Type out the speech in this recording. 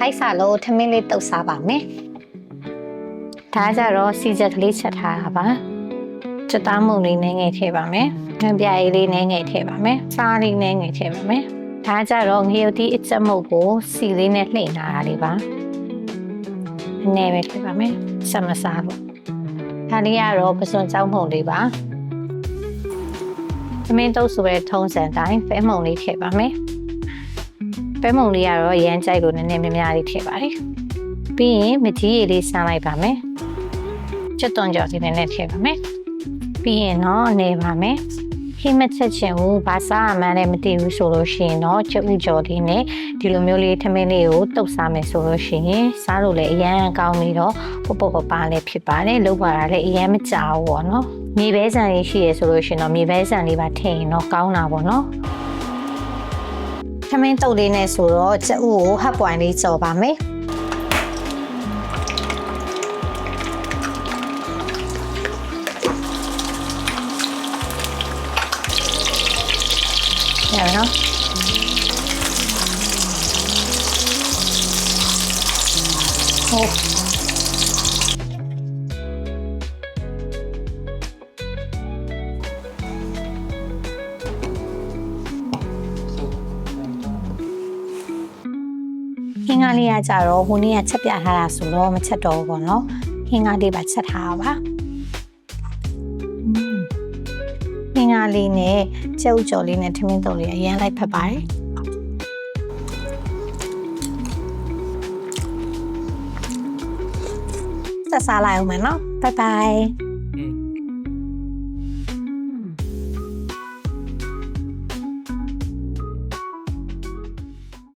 အိုက်စာလို့ထမင်းလေးတုပ်စားပါမယ်ဒါကြတော့စီချက်ကလေးချက်ထားတာပါချက်သားမှုလေးနည်းငယ်ထည့်ပါမယ်ငပြရေးလေးနည်းငယ်ထည့်ပါမယ်စားလေးနည်းငယ်ထည့်ပါမယ်ဒါကြတော့ငရုတ်တီးအချက်မုတ်ကိုစီလေးနဲ့လှိမ့်ထားတာလေးပါနည်းနည်းပဲထည့်ပါမယ်ဆက်မစားလို့ဒါလေးကတော့ပစွန်ကြောင်းမှုန်လေးပါသမင်းတုပ်ဆိုတဲ့ထုံးစံတိုင်းဖဲမှုန်လေးထည့်ပါမယ် ပဲမုံလေးကတော့ရမ်းကြိုက်လို့နည်းနည်းများများလေးထည့်ပါတယ်။ပြီးရင်မကြီးရည်လေးဆန်းလိုက်ပါမယ်။ချက်သွန်ကြော်စီနည်းနည်းထည့်ပါမယ်။ပြီးရင်တော့နေပါမယ်။ဟိမချက်ချင်ဘူးဘာစားအမှန်းလည်းမသိဘူးဆိုလို့ရှိရင်တော့ချက်ဥကြော်လေးနဲ့ဒီလိုမျိုးလေးထမင်းလေးကိုတုပ်စားမယ်ဆိုလို့ရှိရင်စားလို့လည်းအရန်ကောင်းပြီးတော့ပုတ်ပုတ်ပပလည်းဖြစ်ပါတယ်။လုပ်ပါတာလည်းအရန်မကြောက်ဘူးပေါ့နော်။မြေပဲဆန်လေးရှိရဆိုလို့ရှိရင်တော့မြေပဲဆန်လေးပါထည့်ရင်တော့ကောင်းတာပေါ့နော်။ ထမင်းတုပ်လေးနဲ့ဆိုတော့ကြက်ဥကိုဟပ်ပွိုင်လေး ဟုတ်ဟင်းကားလေးကကြတော့ဟိုနေ့ကချက်ပြထားတာဆိုတော့မချက်တော့ဘူးပေါ့နော်ဟင်းကားလေးပါချက်ထားပါอืมဟင်းကားလေးနဲ့ကြက်ဥကြော်လေးနဲ့ထမင်းတုပ်လေးအရင်လိုက်ဖက်ပါတယ်ဆက်စားလိုက်အောင်မယ်နော်ဘိုင်ဘိုင်